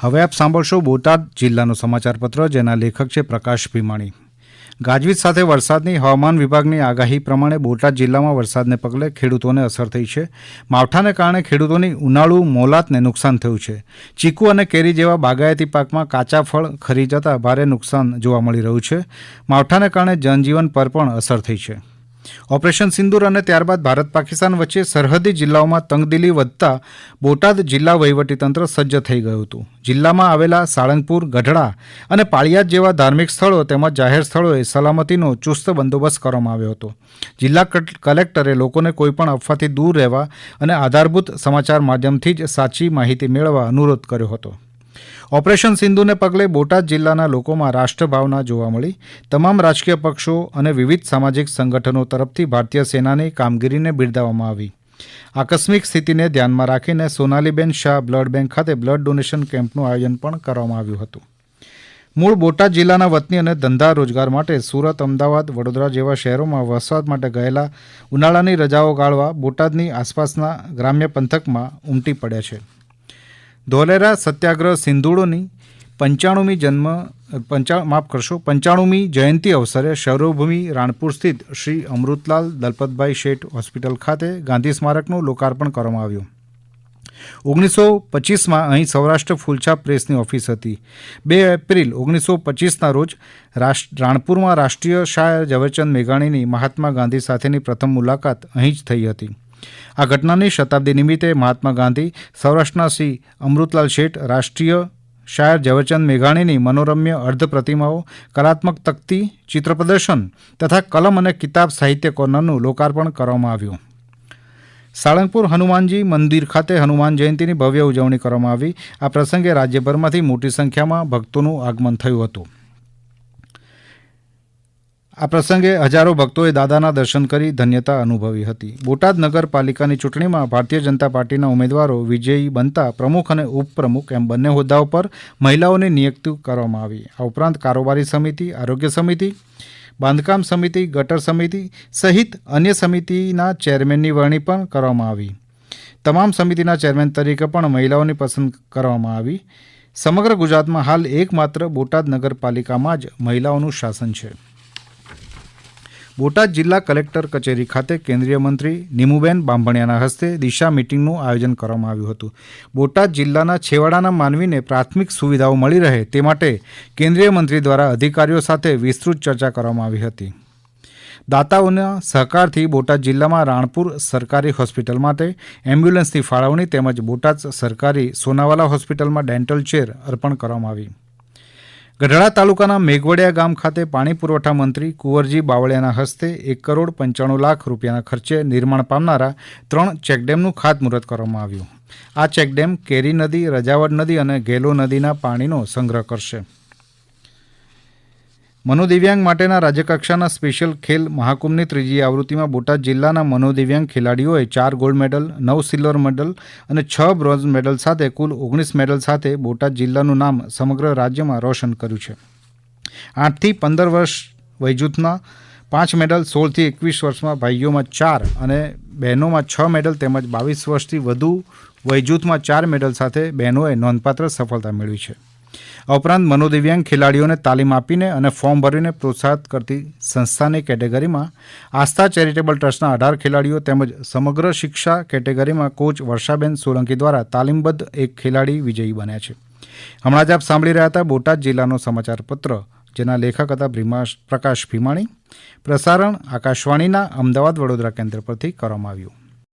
હવે આપ સાંભળશો બોટાદ જિલ્લાનું સમાચારપત્ર, જેના લેખક છે પ્રકાશ ભીમાણી. ગાજવીજ સાથે વરસાદની હવામાન વિભાગની આગાહી પ્રમાણે બોટાદ જિલ્લામાં વરસાદને પગલે ખેડૂતોને અસર થઈ છે. માવઠાને કારણે ખેડૂતોની ઉનાળુ મોલાતને નુકસાન થયું છે. ચીકુ અને કેરી જેવા બાગાયતી પાકમાં કાચા ફળ ખરી જતાં ભારે નુકસાન જોવા મળી રહ્યું છે. માવઠાને કારણે જનજીવન પર પણ અસર થઈ છે. ઓપરેશન સિંદૂર અને ત્યારબાદ ભારત પાકિસ્તાન વચ્ચે સરહદી જિલ્લાઓમાં તંગદિલી વધતા બોટાદ જિલ્લા વહીવટીતંત્ર સજ્જ થઈ ગયું હતું. જિલ્લામાં આવેલા સાળંગપુર, ગઢડા અને પાળિયાદ જેવા ધાર્મિક સ્થળો તેમજ જાહેર સ્થળોએ સલામતીનો ચુસ્ત બંદોબસ્ત કરવામાં આવ્યો હતો. જિલ્લા કટ- કલેક્ટરે લોકોને કોઈપણ અફવાથી દૂર રહેવા અને આધારભૂત સમાચાર માધ્યમથી જ સાચી માહિતી મેળવવા અનુરોધ કર્યો હતો. ઓપરેશન સિંધુને પગલે બોટાદ જિલ્લાના લોકોમાં રાષ્ટ્રભાવના જોવા મળી. તમામ રાજકીય પક્ષો અને વિવિધ સામાજિક સંગઠનો તરફથી ભારતીય સેનાની કામગીરીને બિરદાવવામાં આવી. આકસ્મિક સ્થિતિને ધ્યાનમાં રાખીને સોનાલીબેન શાહ બ્લડ બેંક ખાતે બ્લડ ડોનેશન કેમ્પનું આયોજન પણ કરવામાં આવ્યું હતું. મૂળ બોટાદ જિલ્લાના વતની અને ધંધા રોજગાર માટે સુરત, અમદાવાદ, વડોદરા જેવા શહેરોમાં વસવાટ માટે ગયેલા ઉનાળાની રજાઓ ગાળવા બોટાદની આસપાસના ગ્રામ્ય પંથકમાં ઉમટી પડ્યા છે. ધોલેરા સત્યાગ્રહ સિંધુડોની પંચાણુમી જન્મ, પંચા, માફ કરશો, પંચાણુમી જયંતિ અવસરે શૌરભૂમિ રાણપુર સ્થિત શ્રી અમૃતલાલ દલપતભાઈ શેઠ હોસ્પિટલ ખાતે ગાંધી સ્મારકનું લોકાર્પણ કરવામાં આવ્યું. ઓગણીસો પચીસમાં અહીં સૌરાષ્ટ્ર ફૂલછાપ પ્રેસની ઓફિસ હતી. બે એપ્રિલ ઓગણીસો પચીસના રોજ રાણપુરમાં રાષ્ટ્રીય શાયર ઝવેરચંદ મેઘાણીની મહાત્મા ગાંધી સાથેની પ્રથમ મુલાકાત અહીં જ થઈ હતી. આ ઘટનાની શતાબ્દી નિમિત્તે મહાત્મા ગાંધી, સૌરાષ્ટ્રના શ્રી અમૃતલાલ શેઠ, રાષ્ટ્રીય શાયર ઝવેરચંદ મેઘાણીની મનોરમ્ય અર્ધ પ્રતિમાઓ કલાત્મક તકતી ચિત્ર પ્રદર્શન તથા કલમ અને કિતાબ સાહિત્ય કોર્નરનું લોકાર્પણ કરવામાં આવ્યું. સાળંગપુર હનુમાનજી મંદિર ખાતે હનુમાન જયંતીની ભવ્ય ઉજવણી કરવામાં આવી. આ પ્રસંગે રાજ્યભરમાંથી મોટી સંખ્યામાં ભક્તોનું આગમન થયું હતું. આ પ્રસંગે હજારો ભક્તોએ દાદાના દર્શન કરી ધન્યતા અનુભવી હતી. બોટાદ નગરપાલિકાની ચૂંટણીમાં ભારતીય જનતા પાર્ટીના ઉમેદવારો વિજયી બનતા પ્રમુખ અને ઉપપ્રમુખ એમ બંને હોદ્દાઓ પર મહિલાઓની નિયુક્તિ કરવામાં આવી. આ ઉપરાંત કારોબારી સમિતિ, આરોગ્ય સમિતિ, બાંધકામ સમિતિ, ગટર સમિતિ સહિત અન્ય સમિતિના ચેરમેનની વરણી પણ કરવામાં આવી. તમામ સમિતિના ચેરમેન તરીકે પણ મહિલાઓની પસંદ કરવામાં આવી. સમગ્ર ગુજરાતમાં હાલ એકમાત્ર બોટાદ નગરપાલિકામાં જ મહિલાઓનું શાસન છે. બોટાદ જિલ્લા કલેક્ટર કચેરી ખાતે કેન્દ્રીય મંત્રી નીમુબેન બાંભણિયાના હસ્તે દિશા મીટિંગનું આયોજન કરવામાં આવ્યું હતું. બોટાદ જિલ્લાના છેવાડાના માનવીને પ્રાથમિક સુવિધાઓ મળી રહે તે માટે કેન્દ્રીય મંત્રી દ્વારા અધિકારીઓ સાથે વિસ્તૃત ચર્ચા કરવામાં આવી હતી. દાતાઓના સહકારથી બોટાદ જિલ્લામાં રાણપુર સરકારી હોસ્પિટલ માટે એમ્બ્યુલન્સની ફાળવણી તેમજ બોટાદ સરકારી સોનાવાલા હોસ્પિટલમાં ડેન્ટલ ચેર અર્પણ કરવામાં આવી. ગઢડા તાલુકાના મેઘવડિયા ગામ ખાતે પાણી પુરવઠા મંત્રી કુંવરજી બાવળિયાના હસ્તે એક કરોડ પંચાણું લાખ રૂપિયાના ખર્ચે નિર્માણ પામનારા ત્રણ ચેકડેમનું ખાતમુહૂર્ત કરવામાં આવ્યું. આ ચેકડેમ કેરી નદી રજાવડ નદી અને ગેલો નદીના પાણીનો સંગ્રહ કરશે. મનોદિવ્યાંગ માટેના રાજ્યકક્ષાના સ્પેશિયલ ખેલ મહાકુંભની ત્રીજી આવૃત્તિમાં બોટાદ જિલ્લાના મનોદિવ્યાંગ ખેલાડીઓએ ચાર ગોલ્ડ મેડલ, નવ સિલ્વર મેડલ અને છ બ્રોન્ઝ મેડલ સાથે કુલ ઓગણીસ મેડલ સાથે બોટાદ જિલ્લાનું નામ સમગ્ર રાજ્યમાં રોશન કર્યું છે. આઠથી પંદર વર્ષ વયજૂથના પાંચ મેડલ, સોળથી એકવીસ વર્ષમાં ભાઈઓમાં ચાર અને બહેનોમાં છ મેડલ તેમજ બાવીસ વર્ષથી વધુ વયજૂથમાં ચાર મેડલ સાથે બહેનોએ નોંધપાત્ર સફળતા મેળવી છે. આ ઉપરાંત મનોદિવ્યાંગ ખેલાડીઓને તાલીમ આપીને અને ફોર્મ ભરીને પ્રોત્સાહિત કરતી સંસ્થાની કેટેગરીમાં આસ્થા ચેરિટેબલ ટ્રસ્ટના અઢાર ખેલાડીઓ તેમજ સમગ્ર શિક્ષા કેટેગરીમાં કોચ વર્ષાબેન સોલંકી દ્વારા તાલીમબદ્ધ એક ખેલાડી વિજયી બન્યા છે. હમણાં જ આપ સાંભળી રહ્યા હતા બોટાદ જિલ્લાનો સમાચાર પત્ર, જેના લેખક હતા પ્રકાશ ભીમાણી. પ્રસારણ આકાશવાણીના અમદાવાદ વડોદરા કેન્દ્ર પરથી કરવામાં આવ્યું.